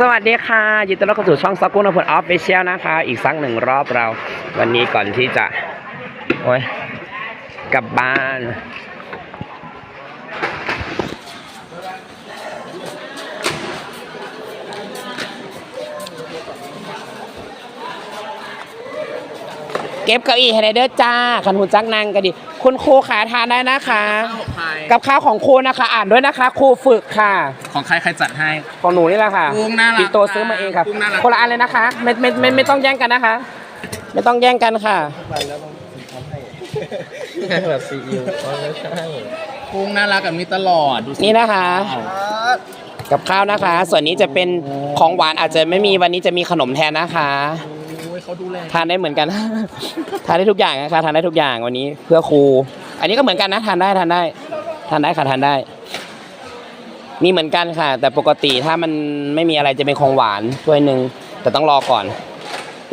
สวัสดีค่ะยินดีต้อนรับเข้าสู่ช่องซักกุนอพลออฟฟิเชียลนะคะ อีกสักหนึ่งรอบเรา วันนี้ก่อนที่จะ โอ้ยกลับบ้าน เก็บเก้าอี้ให้ได้เด้อจ้าขันหูจักนางก็ดีคุณครูขาทานได้นะคะ กับข้าวของครูนะคะ อ่านด้วยนะคะครูฝึกค่ะ ของใครใครจัดให้ ของหนูนี่แหละค่ะกุ้งน่ารักปิโตซื้อมาเองครับกุ้งน่ารัก คนละอันเลยนะคะ ไม่ไม่ไม่ไม่ต้องแย่งกันนะคะ ไม่ต้องแย่งกันค่ะแบบซีอิ๊วอ๋อไม่ใช่กุ้งน่ารักแบบนี้ตลอดดูสินี่นะคะ กับข้าวนะคะ ส่วนนี้จะเป็นของหวานอาจจะไม่มีวันนี้จะมีขนมแทนนะคะโอ้ย เขาดูแลทานได้เหมือนกัน ทานได้ทุกอย่างนะคะทานได้ทุกอย่างวันนี้เพื่อครู อันนี้ก็เหมือนกันนะทานได้ทานได้ ทานได้ค่ะทานได้ นี่เหมือนกันค่ะ แต่ปกติถ้ามันไม่มีอะไรจะเป็นของหวานถ้วยหนึ่งแต่ต้องรอก่อน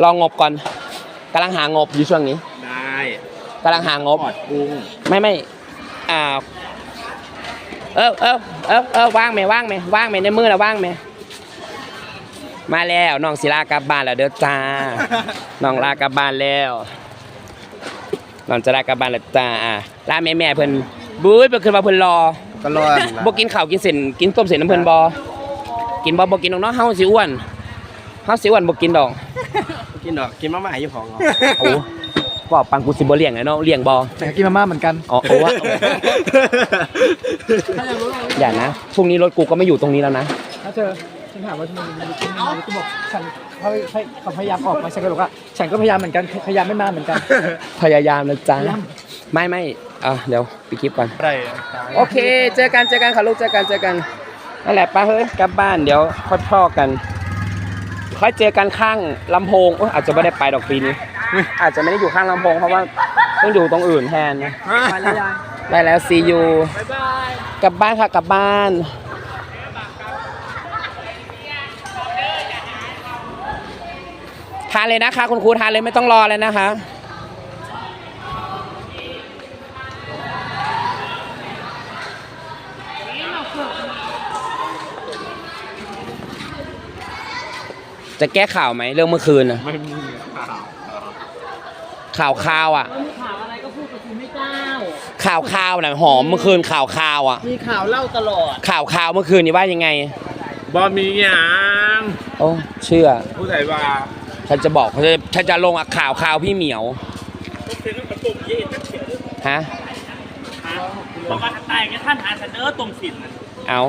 รองบก่อนกำลังหางบอยู่ช่วงนี้ได้กำลังหางบกอดกุ้งไม่ไม่อ่าเออเออเออเออว่างไหมว่างไหมว่างไหมในมือแล้วว่างไหม มาแล้วน้องศิลากลับบ้านแล้วเด้อจ้าน้องลากลับบ้านแล้วน้องจะลากลับบ้านแล้วจ้าอะลาแม่แม่ๆเพิ่นบุ้ยเพิ่นขึ้นมาเพิ่นรอก็ร้อนบ่กินข้าวกินเส้นกินต้มเส้นน้ำเพิ่นบ่กินบ่บ่กินดอกเนาะเฮาสิอ้วนเฮาสิอ้วนบ่กินดอกกินดอกกินมาม่าอยู่ของเหรอโอ้ว่าปังกูสิบ่เลี้ยงไงเนาะเลี้ยงบ่แต่กินมาม่าเหมือนกันอ๋อโอ้ว่าอย่านะพรุ่งนี้รถกูก็ไม่อยู่ตรงนี้แล้วนะถ้าเธอ ฉันถามว่าทำไมมันกินไม่มากูบอกฉันเขาเขาพยายามออกมาฉันก็บอกว่า ฉันก็พยายามเหมือนกันพยายามไม่มาเหมือนกัน พยายามนะจ๊ะไม่ไม่อะเดี๋ยวปิดคลิปก่อนอะไรโอเค เจอกันเจอกันค่ะลูกเจอกันเจอกันนั่นแหละป้าเฮ้ยกลับบ้านเดี๋ยวค่อยพ่อกันค่อยเจอกันข้างลำโพงโอ้ยอาจจะไม่ได้ไปดอกปีนี้อาจจะไม่ได้อยู่ข้างลำโพงเพราะว่าต้องอยู่ตรงอื่นแทนนะไปแล้วยายได้แล้วซียูกลับบ้านค่ะกลับบ้าน ทานเลยนะคะ คุณครูทานเลยไม่ต้องรอเลยนะคะจะแก้ข่าวไหมเรื่องเมื่อคืนน่ะไม่มีข่าวข่าวข่าวอะข่าวอะไรก็พูดกับคุณไม่เจ้าข่าวข่าวน่ะหอมเมื่อคืนข่าวข่าวอะ มีข่าวเล่าตลอด ข่าวข่าวเมื่อคืนนี้ว่ายังไง บอมีหยังโอ้เชื่อ ผู้ใส่ว่า ฉันจะบอกเขาจะฉันจะลงอะข่าวข่าวพี่เหมียวฮะบอกว่าตายกันท่านหาเสนอตรงสินเอา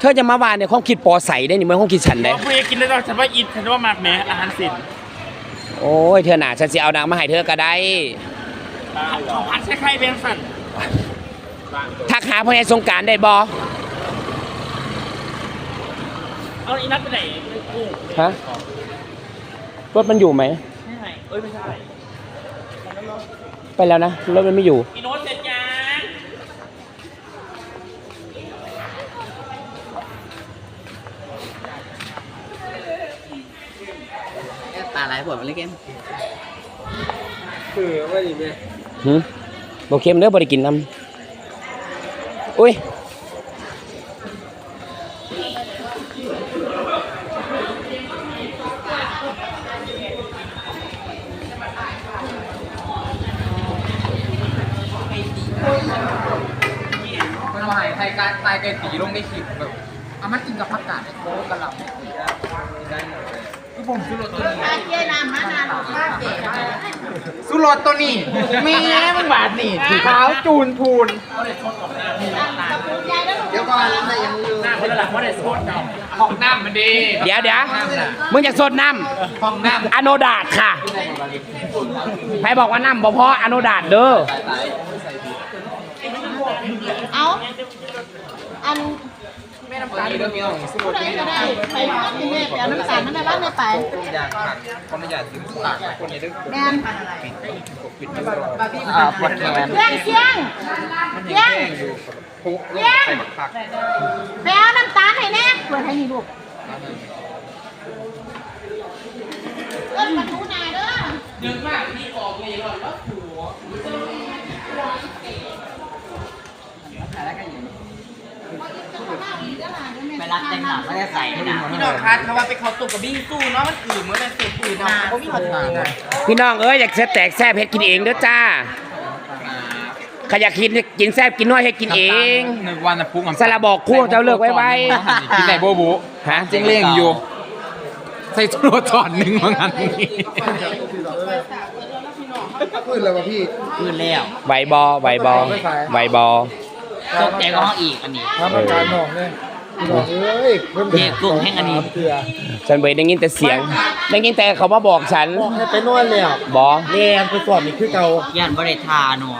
เธอจะมาวานในความคิดปอใสได้นี่มันความคิดฉันได้บอกคุยกินได้ตอนฉันว่าอินฉันว่ามากแม้อาหารสินโอ้ยเธอหนาฉันสิเอานางมาให้เธอก็ได้ของพัดใช้ใครเบียงสันทักหาพ่อใหญ่สงกรารได้บอเอาอีนัทไปไหนกูฮะ รถมันอยู่ไหมไม่ใช่เอ้ยไม่ใช่ไปแล้วนะรถมันไม่อยู่อีโน้ตเสร็จยังตาไหลปวดมันเลยเกมหืมบอกเค็มเด้อบริกินน้ำอุ้ย มันมาหายไทยการตาย ไก่ตีลงได้ขีดแบบเอามันกินกับผักกาดโค้กระหล่ำคือผมซื้อรถตัวนี้ซื้อรถตัวนี้แม่มึงบาทนี่เท้าจูนพูนเดี๋ยวก่อนอะไรยังลืมหน้าคนละหลังว่าได้โซดเนาะของน้ำมันดีเดี๋ยวเดี๋ยวมึงอยากสดน้ของน้ำำอโนดาตค่ะใครบอกว่าน้ำบ่พออโนดาตเด้อเอา อันแม่น้ำตาลเรื่องนี้ของซื้อรผู้ถใดนี้ก็ได้ไปบ้านนี่แม่ไปเอาน้ำตาลนั่นในบ้านไม่ไปอยากขัดคนอยากซื้อต่างคนนี้ด้วยแมนอ่าปวดแขนเสียงเสียงเสียงพุกลงใส่ผักไปเอาน้ำตาลให้แน่เปิดให้นี่ลูกเอิ้นมาดูหน่อยเด้อเไปรักเต็มหนักไม่ได้ใส่ให้หนักพี่น้องคะเขาว่าไปเขาตกกับบิ้งสู้เนาะมันอื่นเหมือนเป็นสูตรอื่นนะเขามีปัญหาไงพี่น้องเอ้ยอยากแซ่บแตกแซ่บเฮ็ดกินเองเด้อจ้าใครอยากกินกินแซ่บกินน้อยให้กินเองหนึ่งวันนะปุ๊กสละบอกคู่เจ้าเลิกไว้ไว้กินไหนโบบุฮะเจ๊งเล่งอยู่ใส่ตัวจอดหนึ่งว่างั้นนี่พื้นแล้วไหวบอไหวบอไหวบอ ตกใจก็ห้องอีกอันนี้เออเด็กกลุ่มแห่งอันนี้ฉันเบยได้ยินแต่เสียง ได้ยินแต่เขามาบอกฉันให้ไปนอนแล้วบอเรียนไปสอบนี่คือเก่าย่านบริทาหนัว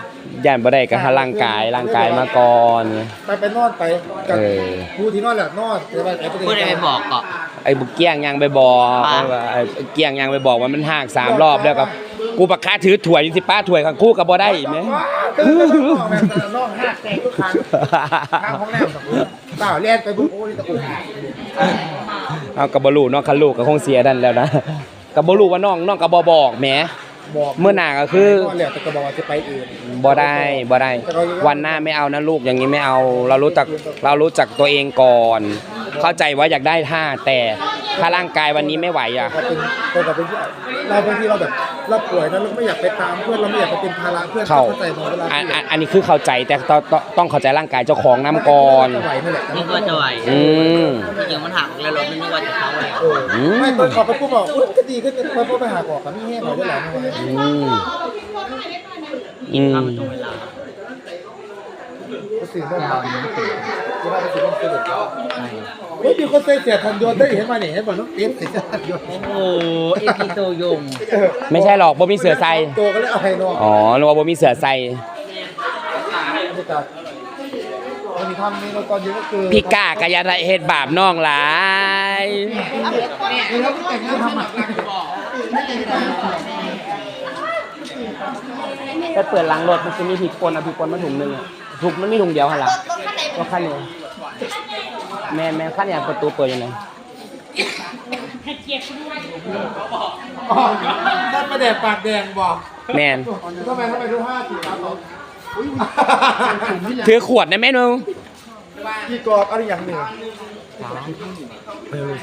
ย่านบ่ได้ก็หาร่างกายร่างกายมาก่อน ไปไปนอนไปกับเออ ผู้ที่นอนแหละนอนแต่ว่าไอ้ประเด็นพูดอะไรไปบอกก็ ไอ้บุกเกี้ยงยังไปบอกอ่าว่าไอ้เกี้ยงยังไปบอกว่ามันห่างสามรอบแล้วกับ กูปากกาถือถ้วยอยู่สิป้าถ้วยข้างคู่กับบ่ได้ไหมนไปนอนแบบแต่ละนอนห้าแกงทุกครั้งข้างห้องน้ำสองเปล่าเรียนไปบุกโอ้ยตะอุ่เอากับบลูน้องคันลูกก็คงเสียดันแล้วนะกับบลูว่าน้องน้องกับบบอกแหมเมื่อหน้าก็คือแล้วแต่ก็บอกว่าจะไปเองบ่ได้บ่ได้ วันหน้าไม่เอานะลูกอย่างนี้ไม่เอา เรารู้จักเรารู้จักตัวเองก่อน เข้าใจว่าอยากได้ท่าแต่ ถ้าร่างกายวันนี้ไม่ไหวอะ เราเป็นตัวเราเป็นเราบางทีเราแบบเราป่วยนะเราไม่อยากไปตามเพื่อนเราไม่อยากไปเป็นภาระเพื่อนเข้า ใจหมดเวลาอันอันอันนี้คือเข้าใจแต่ต้องต้องต้องเข้าใจร่างกายเจ้าของน้ำก่อนไหวนี่แหละนึกว่าจะไหวอืม จริงๆมันหักแล้วรถมันนึกว่าจะเข้าแล้วเอออืม ไม่ตอนขอไปปุ๊บบอกอุ๊ยก็ดีขึ้นพอพอไปหาออกกันไม่แห้งหน่อยได้หรออืมอืม ทำตรงเวลาก็ สื่อต้องทำจะว่าไปสื่อต้องสื่อเฮ้ยมีคนใส่เสียทันยนต์ได้เห็นมาเนี่ยเห็นป่ะน้องเอฟเสียทันยนต์โอ้โหเอพีโตยงไม่ใช่หรอกบ่มีเสือใส่ตัวก็เลยเอาให้น้องอ๋อหรือว่าบ่มีเสือใส่วันนี้ทำเมนูตอนเย็นก็คือพี่กากะยาได้เฮ็ดบาปน้องหลายนี่ครับแต่งงานทำอะไปเปิดหลังรถมันจะมีพริกป่นอาพริกป่นมาถุงหนึ่งอะ ถุงมันมีถุงเดียวหั่นล่ะก็คันนี้แม่แม่คันอย่างประตูเปิดอยู่ไหนอ๋อได้ประเด็นปากแดงบอกแม่นทำไมทำไมทุกห้าสี่ครับผมถือขวดได้ไหมหนูกี่กรอบอะไรอย่างหนึ่ง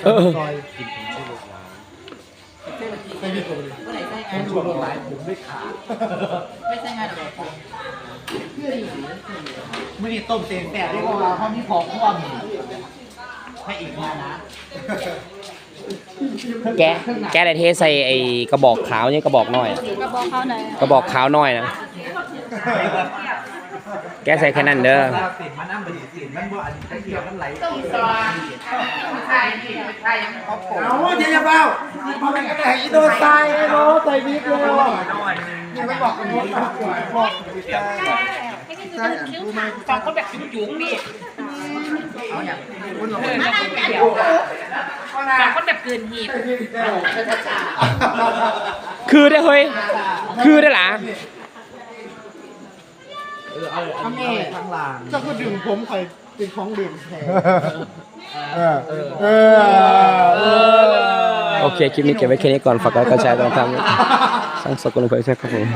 เออ ซอยไม่มีตัวเลยไม่ชวนหลายผมไม่ขาดไม่ใช่งานหรอกไม่ได้ต้มเต็มแต่ได้ว่าเขามีของคว่ำให้อีกมานะแกแกได้เทใส่ไอ้กระบอกขาวนี่กระบอกน้อย กระบอกเขาหน่อยกระบอกขาวน้อยนะ แกใส่แค่นั้นเด้อสินมันน้ำมันสินมันบ่อันนี้จะเกี่ยวกันไหลต้องสอนใช่ใช่ยังครบผมเอาเดี๋ยวอย่าเบาพอเป็นกระแดงอีโดนตายไอ้โน้ตใส่บิ๊กเลยนี่ไม่บอกกันว่าตายบอกสองคนแบบจุกๆนี่เอาอย่างเออแล้วเกี่ยวสองคนแบบเกินหตุคือได้เฮ้ยคือได้อ หล่ะแม่ข้างล่างก็คือดื่มผมใครเป็นของดื่มแทนเออเออเออ โอเค คลิปนี้เก็บไว้แค่นี้ก่อน ฝากไลค์กดแชร์กันทำสร้างสกุลเผยแพร่ครับผม